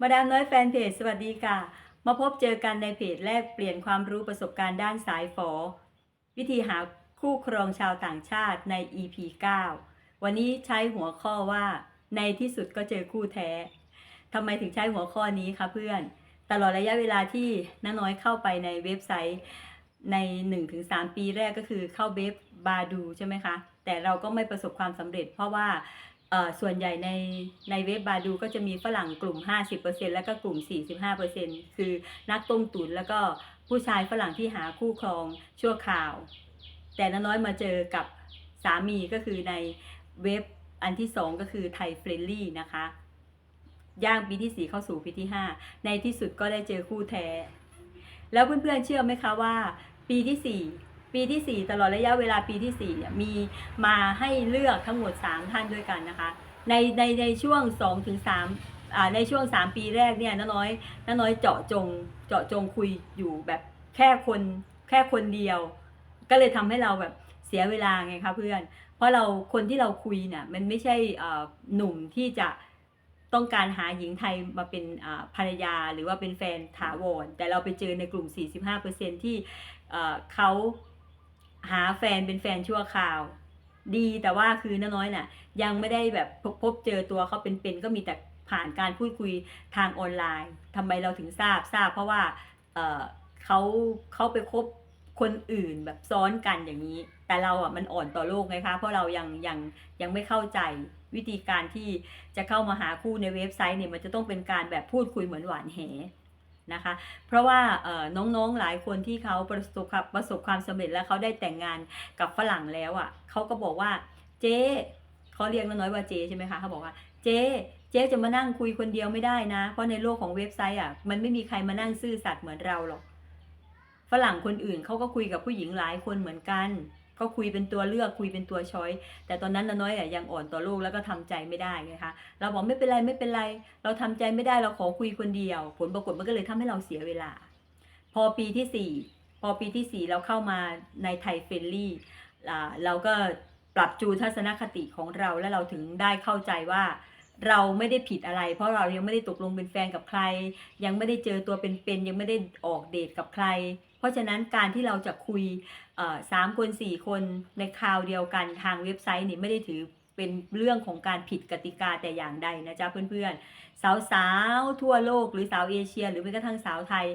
มาดามน้อยแฟนเพจสวัสดีค่ะ มาพบเจอกันในเพจแลกเปลี่ยนความรู้ประสบการณ์ด้านสายฝอ วิธีหาคู่ครองชาวต่างชาติใน EP 9 วันนี้ใช้หัวข้อว่า ในที่สุดก็เจอคู่แท้ทำไมถึงใช้หัวข้อนี้คะเพื่อน ตลอดระยะเวลาที่น้าน้อยเข้าไปในเว็บไซต์ใน 1-3 ปีแรกก็คือเข้าเว็บบาดูใช่ไหมคะ แต่เราก็ไม่ประสบความสำเร็จเพราะว่า ส่วนใหญ่ในในเว็บบาดูก็จะมีฝรั่งกลุ่ม 50%แล้วก็กลุ่ม 45%คือนักต้มตุ๋นแล้วก็ผู้ชายฝรั่งที่หาคู่ครองชั่วคราว แต่น้าน้อยมาเจอกับสามีก็คือในเว็บอันที่สองก็คือไทยเฟรนลี่นะคะ ย่างปีที่ 4 เข้าสู่ปีที่ 5 ในที่สุดก็ได้เจอคู่แท้ แล้วเพื่อนๆเชื่อไหมคะว่า ปีที่ 4 ปีที่ 4 ตลอดระยะเวลาปีที่4เนี่ยมีมาให้เลือกทั้งหมด 3 ท่านด้วยกันนะคะ ในในในช่วง2ถึง3ในช่วง 3 ปีแรกเนี่ยน้าน้อยน้าน้อยเจาะจงเจาะจงคุยอยู่แบบแค่คนแค่คนเดียว ก็เลยทำให้เราแบบเสียเวลาไงคะเพื่อน เพราะเราคนที่เราคุยเนี่ยมันไม่ใช่หนุ่มที่จะต้องการหาหญิงไทยมาเป็นภรรยาหรือว่าเป็นแฟนถาวรแต่เราไปเจอในกลุ่ม 45%ที่เอ่เขา หาแฟนเป็นแฟนชั่วคราว ดีแต่ว่าคือน้อยๆน่ะ ยังไม่ได้แบบพบพบเจอตัวเขาเป็นๆก็มีแต่ผ่านการพูดคุยทางออนไลน์ทำไมเราถึงทราบทราบ เพราะว่าเออเขาเขาไปคบคนอื่นแบบซ้อนกันอย่างนี้ แต่เราอะมันอ่อนต่อโลกไงคะ เพราะเรายังยังยังไม่เข้าใจวิธีการที่จะเข้ามาหาคู่ในเว็บไซต์เนี่ยมันจะต้องเป็นการแบบพูดคุยเหมือนหวานแห นะคะ เพราะว่าน้องๆหลายคนที่เขาประสบความประสบความสำเร็จแล้วเขาได้แต่งงานกับฝรั่งแล้วอะเขาก็บอกว่าเจ๊เขาเรียกน้อยว่าเจ๊ใช่ไหมคะเขาบอกว่าเจ๊เจ๊จะมานั่งคุยคนเดียวไม่ได้นะ เพราะในโลกของเว็บไซต์อะมันไม่มีใครมานั่งซื่อสัตย์เหมือนเราหรอก ฝรั่งคนอื่นเขาก็คุยกับผู้หญิงหลายคนเหมือนกัน ก็คุยเป็นตัวเลือกคุยเป็นตัวช้อยแต่ตอนนั้นน้อยอะยังอ่อนต่อโลกแล้วก็ทำใจไม่ได้ไงคะเราบอกไม่เป็นไรไม่เป็นไร เราทำใจไม่ได้เราขอคุยคนเดียว ผลปรากฏมันก็เลยทำให้เราเสียเวลา พอปีที่สี่พอปีที่สี่เราเข้ามาในไทยเฟรนลี่อ่าเราก็ปรับจูทัศนคติของเราแล้วเราถึงได้เข้าใจว่าเราไม่ได้ผิดอะไร เพราะเรายังไม่ได้ตกลงเป็นแฟนกับใคร ยังไม่ได้เจอตัวเป็นๆยังไม่ได้ออกเดทกับใคร เพราะฉะนั้นการที่เราจะคุย สามคนสี่คนในคราวเดียวกันทางเว็บไซต์นี่ไม่ได้ถือเป็นเรื่องของการผิดกติกาแต่อย่างใดนะจ๊ะเพื่อนๆ สาวๆ ทั่วโลกหรือสาวเอเชีย หรือแม้กระทั่งสาวไทย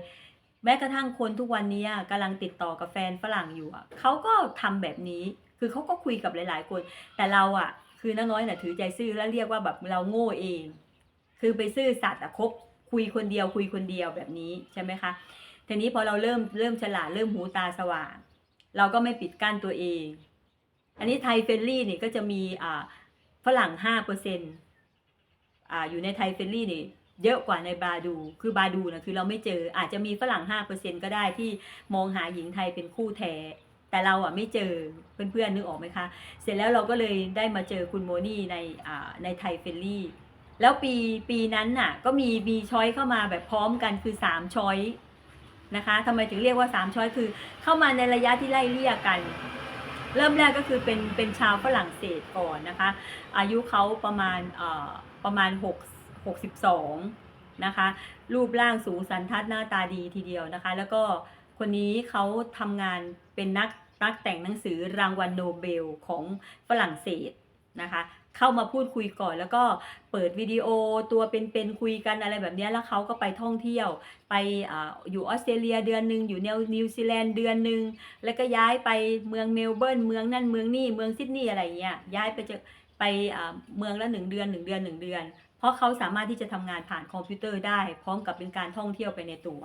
แม้กระทั่งคนทุกวันนี้กำลังติดต่อกับแฟนฝรั่งอยู่อะเขาก็ทำแบบนี้คือเขาก็คุยกับหลาย ๆ คน แต่เราอะ คือน้าน้อยน่ะถือใจซื่อแล้วเรียกว่าแบบเราโง่เอง คือไปซื่อสัตย์อะคบคุยคนเดียวคุยคนเดียวแบบนี้ใช่ไหมคะทีนี้พอเราเริ่มเริ่มฉลาดเริ่มหูตาสว่าง เราก็ไม่ปิดกั้นตัวเอง อันนี้ไทยเฟรนลี่นี่ก็จะมีอ่าฝรั่งห้าเปอร์เซ็นต์อ่าอยู่ในไทยเฟรนลี่นี่เยอะกว่าในบาดู คือบาดูนะคือเราไม่เจออาจจะมีฝรั่งห้าเปอร์เซ็นก็ได้ที่มองหาหญิงไทยเป็นคู่แท้ แต่เราอะไม่เจอเพื่อนๆนึกออกไหมคะ เสร็จแล้วเราก็เลยได้มาเจอคุณโมนี่ในอ่าในไทยเฟรนลี่ แล้วปีปีนั้นน่ะก็มีมีช้อยเข้ามาแบบพร้อมกันคือสามช้อย นะคะทำไมถึงเรียกว่าสามช้อยคือ เข้ามาในระยะที่ไล่เลี่ยกัน เริ่มแรกก็คือเป็นเป็นชาวฝรั่งเศสก่อนนะคะ อายุเขาประมาณเอ่อประมาณ6 62นะคะ รูปร่างสูงสันทัดหน้าตาดีทีเดียวนะคะ แล้วก็คนนี้เขาทำงานเป็นนักนักแต่งหนังสือรางวัลโนเบลของฝรั่งเศสนะคะ เข้ามาพูดคุยก่อน แล้วก็เปิดวิดีโอตัวเป็นๆคุยกันอะไรแบบนี้แล้วเขาก็ไปท่องเที่ยว ไปออยู่ออสเตรเลียเดือนหนึ่งอยู่นิวนิวซีแลนด์เดือนหนึ่งแล้วก็ย้ายไปเมืองเมลเบิร์นเมืองนั่นเมืองนี่เมืองซิดนีย์อะไรเงี้ยย้ายไปจอไปเมืองละหนึ่งเดือนหนึ่งเดือนหนึ่งเดือน เพราะเขาสามารถที่จะทำงานผ่านคอมพิวเตอร์ได้ พร้อมกับเป็นการท่องเที่ยวไปในตัว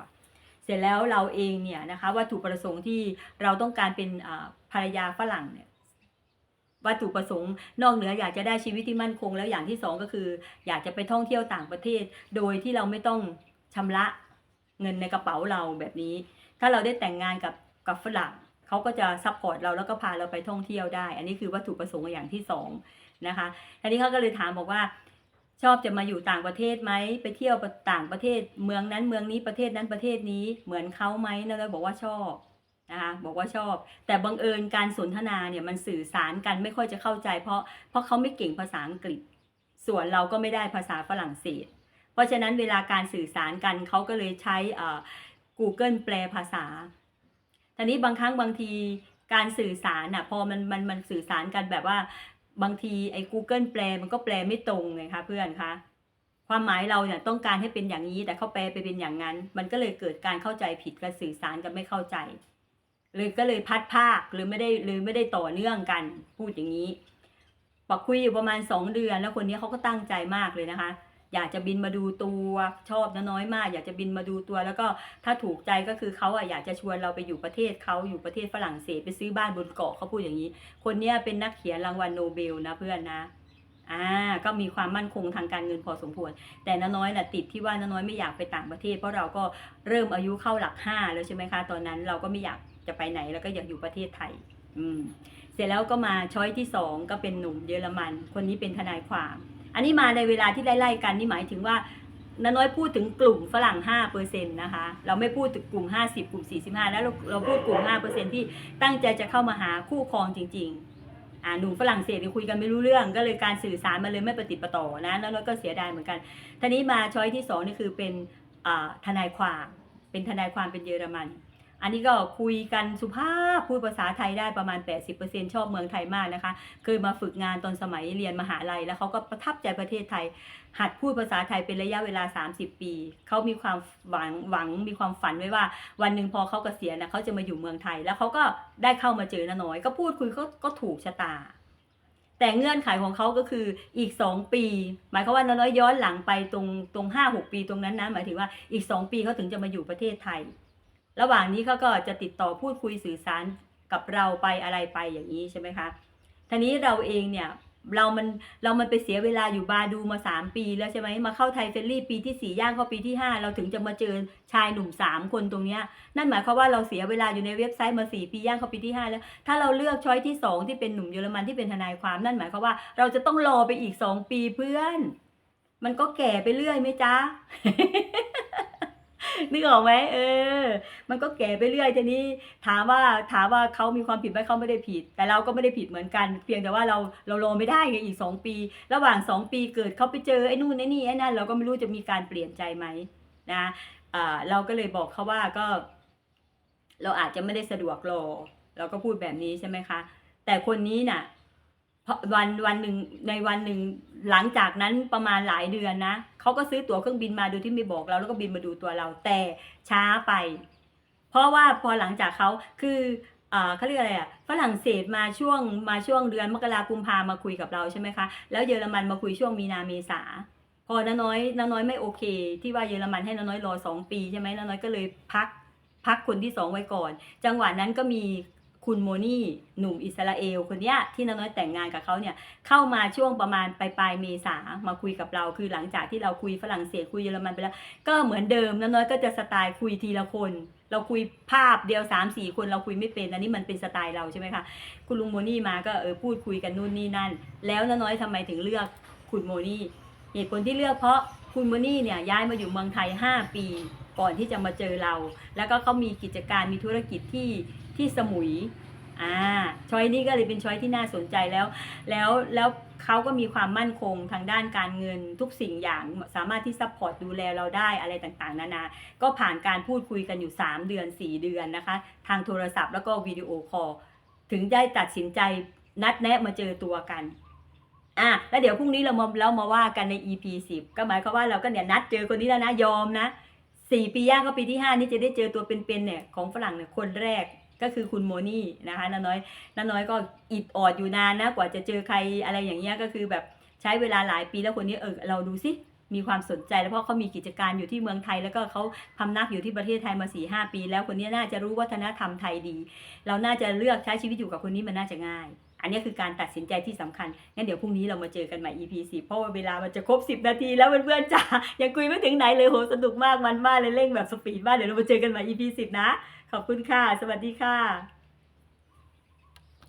เสร็จแล้วเราเองเนี่ยนะคะวัตถุประสงค์ที่เราต้องการเป็นภรรยาฝรั่งเนี่ย วัตถุประสงค์ นอกเหนืออยากจะได้ชีวิตที่มั่นคง แล้วอย่างที่สองก็คือ อยากจะไปท่องเที่ยวต่างประเทศ โดยที่เราไม่ต้องชำระเงินในกระเป๋าเราแบบนี้ ถ้าเราได้แต่งงานกับกับฝรั่งเขาก็จะซัพพอร์ตเราแล้วก็พาเราไปท่องเที่ยวได้ อันนี้คือวัตถุประสงค์อย่างที่สองนะคะทีนี้เขาก็เลยถามบอกว่าชอบจะมาอยู่ต่างประเทศไหมไปเที่ยวต่างประเทศ เมืองนั้นเมืองนี้ประเทศนั้นประเทศนี้เหมือนเขาไหมนะเราบอกว่าชอบ นะคะบอกว่าชอบ แต่บังเอิญการสนทนาเนี่ยมันสื่อสารกันไม่ค่อยจะเข้าใจ เพราะเพราะเขาไม่เก่งภาษาอังกฤษ ส่วนเราก็ไม่ได้ภาษาฝรั่งเศส เพราะฉะนั้นเวลาการสื่อสารกันเขาก็เลยใช้ Google แปลภาษาทีนี้บางครั้งบางทีการสื่อสารน่ะพอมันมันมันสื่อสารกันแบบว่าบางทีไอ้ Google แปลมันก็แปลไม่ตรงไงคะเพื่อนคะความหมายเราเนี่ยต้องการให้เป็นอย่างนี้แต่เขาแปลไปเป็นอย่างนั้น มันก็เลยเกิดการเข้าใจผิดการสื่อสารกันไม่เข้าใจ เลยก็เลยพัดภาคหรือไม่ได้หรือไม่ได้ต่อเนื่องกัน พูดอย่างนี้ปักคุยอยู่ประมาณสองเดือน แล้วคนนี้เขาก็ตั้งใจมากเลยนะคะ อยากจะบินมาดูตัวชอบนะน้อยมาก อยากจะบินมาดูตัว แล้วก็ถ้าถูกใจก็คือเขาอะอยากจะชวนเราไปอยู่ประเทศเขาอยู่ประเทศฝรั่งเศสไปซื้อบ้านบนเกาะเขาพูดอย่างนี้ คนนี้เป็นนักเขียนรางวัลโนเบลนะเพื่อนนะอ่าก็มีความมั่นคงทางการเงินพอสมควร แต่น้าน้อยน่ะติดที่ว่าน้าน้อยไม่อยากไปต่างประเทศ เพราะเราก็เริ่มอายุเข้าหลักห้าแล้วใช่ไหมคะ ตอนนั้นเราก็ไม่อยาก จะไปไหนแล้วก็อยากอยู่ประเทศไทย อืม เสร็จแล้วก็มาช้อยที่สองก็เป็นหนุ่มเยอรมัน คนนี้เป็นทนายความ อันนี้มาในเวลาที่ไล่ๆกันนี่หมายถึงว่าน้าน้อยพูดถึงกลุ่มฝรั่ง5เปอร์เซ็นต์นะคะ เราไม่พูดถึงกลุ่ม 50 กลุ่ม 45 แล้วเราเราพูดกลุ่ม5เปอร์เซ็นต์ที่ตั้งใจจะเข้ามาหาคู่ครองจริง ๆ อ่าหนุ่มฝรั่งเศสคุยกันไม่รู้เรื่อง ก็เลยการสื่อสารมาเลยไม่ปฏิประต่อนะแล้วน้อยก็เสียดายเหมือนกันทีนี้มาช้อยที่สองนี่คือเป็นอ่าทนายความ เป็นทนายความเป็นเยอรมัน อันนี้ก็คุยกันสุภาพพูดภาษาไทยได้ประมาณ 80%ชอบเมืองไทยมากนะคะ เคยมาฝึกงานตอนสมัยเรียนมหาลัย แล้วเขาก็ประทับใจประเทศไทย หัดพูดภาษาไทยเป็นระยะเวลา 30 ปี เขามีความหวังหวังมีความฝันไว้ว่า วันหนึ่งพอเขาเกษียณนะเขาจะมาอยู่เมืองไทย แล้วเขาก็ได้เข้ามาเจอน้าน้อยก็พูดคุยก็ก็ถูกชะตาแต่เงื่อนไขของเขาก็คืออีก 2 ปี หมายความว่าน้าน้อยย้อนหลังไปตรงตรงห้าหกปีตรงนั้นนะหมายถึงว่าอีก 2 ปีเขาถึงจะมาอยู่ประเทศไทย ระหว่างนี้เขาก็จะติดต่อพูดคุยสื่อสารกับเราไปอะไรไปอย่างนี้ใช่ไหมคะทีนี้เราเองเนี่ยเรามันเรามันไปเสียเวลาอยู่บาดูมา 3 ปีแล้วใช่ไหมมาเข้าไทยเฟรนลี่ปีที่ 4 ย่างเข้าปีที่ 5 เราถึงจะมาเจอชายหนุ่ม 3 คนตรงเนี้ยนั่นหมายความว่าเราเสียเวลาอยู่ในเว็บไซต์มา 4 ปีย่างเข้าปีที่ 5 แล้ว ถ้าเราเลือกช้อยที่ 2 ที่เป็นหนุ่มเยอรมันที่เป็นทนายความนั่นหมายความว่าเราจะต้องรอไปอีก 2 ปีเพื่อน มันก็แก่ไปเรื่อยไหมจ๊ะ นึกออกไหมเออ มันก็แก่ไปเรื่อยทีนี้ถามว่าถามว่าเขามีความผิดไหมเขาไม่ได้ผิด แต่เราก็ไม่ได้ผิดเหมือนกัน เพียงแต่ว่าเราเรารอไม่ได้ไงอีกสองปี ระหว่างสองปีเกิดเขาไปเจอไอ้นู่นไอ้นี่ไอ้นั่นเราก็ไม่รู้จะมีการเปลี่ยนใจไหมนะอ่าเราก็เลยบอกเขาว่าก็ เราอาจจะไม่ได้สะดวกรอเราก็พูดแบบนี้ใช่ไหมคะ แต่คนนี้น่ะเพราะวันวันหนึ่งในวันหนึ่ง หลังจากนั้นประมาณหลายเดือนนะเขาก็ซื้อตั๋วเครื่องบินมาโดยที่ไม่บอกเราแล้วก็บินมาดูตัวเราแต่ช้าไป เพราะว่าพอหลังจากเขาคืออเขาเรียกอะไรอะฝรั่งเศสมาช่วงมาช่วงเดือนมกรากุมภามาคุยกับเราใช่ไหมคะแล้วเยอรมันมาคุยช่วงมีนาเมษาพอน้าน้อยน้าน้อยไม่โอเค ที่ว่าเยอรมันให้น้าน้อยรอสองปีใช่ไหมน้าน้อยก็เลยพักพักคนที่สองไว้ก่อน จังหวะนั้นก็มี คุณโมนี่หนุ่มอิสราเอลคนเนี้ยที่น้าน้อยแต่งงานกับเขาเนี่ยเข้ามาช่วงประมาณปลายปลายเมษามาคุยกับเราคือหลังจากที่เราคุยฝรั่งเศสคุยเยอรมันไปแล้ว ก็เหมือนเดิมน้าน้อยก็จะสไตล์คุยทีละคน เราคุยภาพเดียว3ามสี่คนเราคุยไม่เป็นอันนี้มันเป็นสไตล์เราใช่ไหมคะคุณลุงโมนี่มาก็เออพูดคุยกันนู่นนี่นั่น แล้วน้าน้อยทำไมถึงเลือกคุณโมนี่เหตุผลที่เลือกเพราะคุณโมนี่เนี่ยย้ายมาอยู่เมืองไทย 5 ปีก่อนที่จะมาเจอเรา แล้วก็เขามีกิจการมีธุรกิจที่ ที่สมุยอ่าช้อยนี้ก็เลยเป็นช้อยที่น่าสนใจแล้ว แล้วแล้วเขาก็มีความมั่นคงทางด้านการเงินทุกสิ่งอย่างสามารถที่ซัพพอร์ตดูแลเราได้อะไรต่างๆ นานา ก็ผ่านการพูดคุยกันอยู่ 3 เดือน 4 เดือนนะคะ ทางโทรศัพท์แล้วก็วิดีโอคอลถึงได้ตัดสินใจนัดแนะมาเจอตัวกันอะแล้วเดี๋ยวพรุ่งนี้เรามาเรามาว่ากันใน EP 10 ก็หมายความว่าเราก็เนี่ยนัดเจอคนนี้แล้วนะยอมนะสี่ปีย่างเข้าปีที่ 5 นี่จะได้เจอตัวเป็นๆเนี่ยของฝรั่งเนี่ยคนแรก ก็คือคุณโมนี่นะคะน้าน้อยน้าน้อยก็อิดออดอยู่นานนะกว่าจะเจอใครอะไรอย่างเงี้ยก็คือแบบใช้เวลาหลายปีแล้วคนนี้เออเราดูสิมีความสนใจแล้วเพราะเขามีกิจการอยู่ที่เมืองไทย แล้วก็เขาพำนักอยู่ที่ประเทศไทยมา4ีหปี แล้วคนนี้น่าจะรู้วัฒนธรรมไทยดี เราน่าจะเลือกใช้ชีวิตอยู่กับคนนี้มันน่าจะง่าย อันนี้คือการตัดสินใจที่สำคัญ งั้นเดี๋ยวพรุ่งนี้เรามาเจอกันใหม่ EP 10เพราะว่าเวลามันจะครบ 10 นาทีแล้วเพื่อนๆจ๋ายังคุยไม่ถึงไหนเลยโหสนุกมากมันมากเลยเร่งแบบสปีดมากเดี๋ยวเรามาเจอกันใหม่ EP 10นะ ขอบคุณค่ะ สวัสดีค่ะ